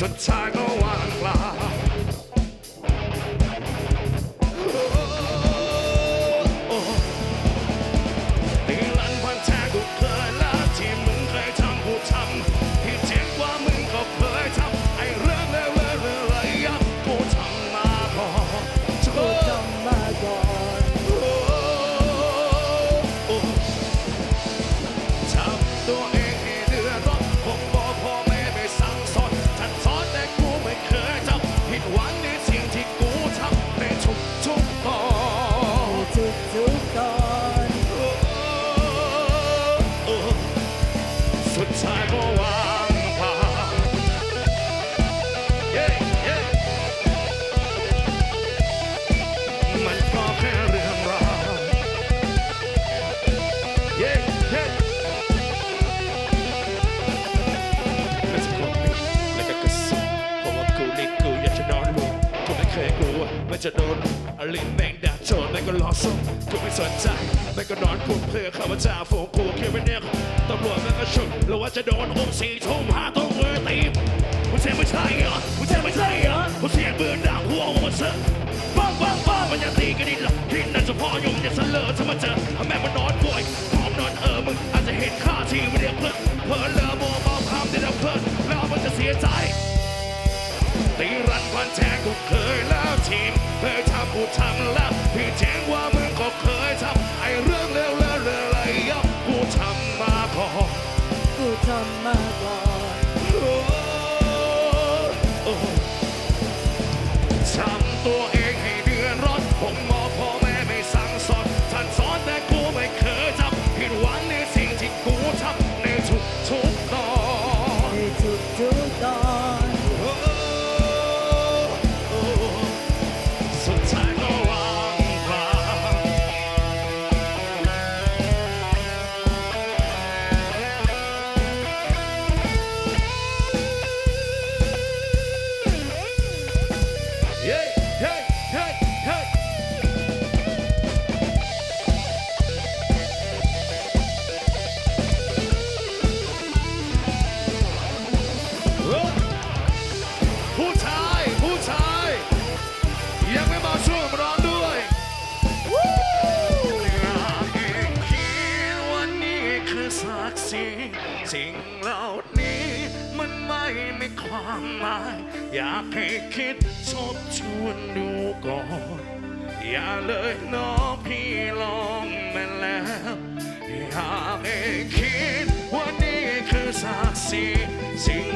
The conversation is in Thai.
Chicago on a cloud. Oh, oh, oh. เคยกลัวมันจะโดนอลินแมงดาโจนม่นก็ล้อส่งกูไม่สนใจแม่นก็นอนคุมเพื่อข้าพเจ้าฝูงกูคิดไม่แน่ตำรวจมันก็ชุดแล้วว่าจะโดนอุ้มสี่ทุ่มห้าทุ่มเลยตีมันใช่ไม่ใช่เหรอมันใช่ไม่ใช่เหรอมันเสียงปืนดังหัวมันเสะบ้าบ้าบ้ามันยัะตีกันดิหรอที่นั่นเฉพาะยุ่งอย่าเสลอถ้ามาเจอ ว่าแจงก็เคยแล้วทีมเคยทำกูทำแล้วถึงแจ้งว่ามึงก็เคยทำไอ้เรื่องเลวๆเลยยับกูทำมาพอ กูทำมาก่อนากมายอยากให้คิดทบทวนดูก่อน อย่าเลยน้องพี่ลองมาแล้วอยากให้คิดว่านี่คือศักดิ์ศรีสิ่ง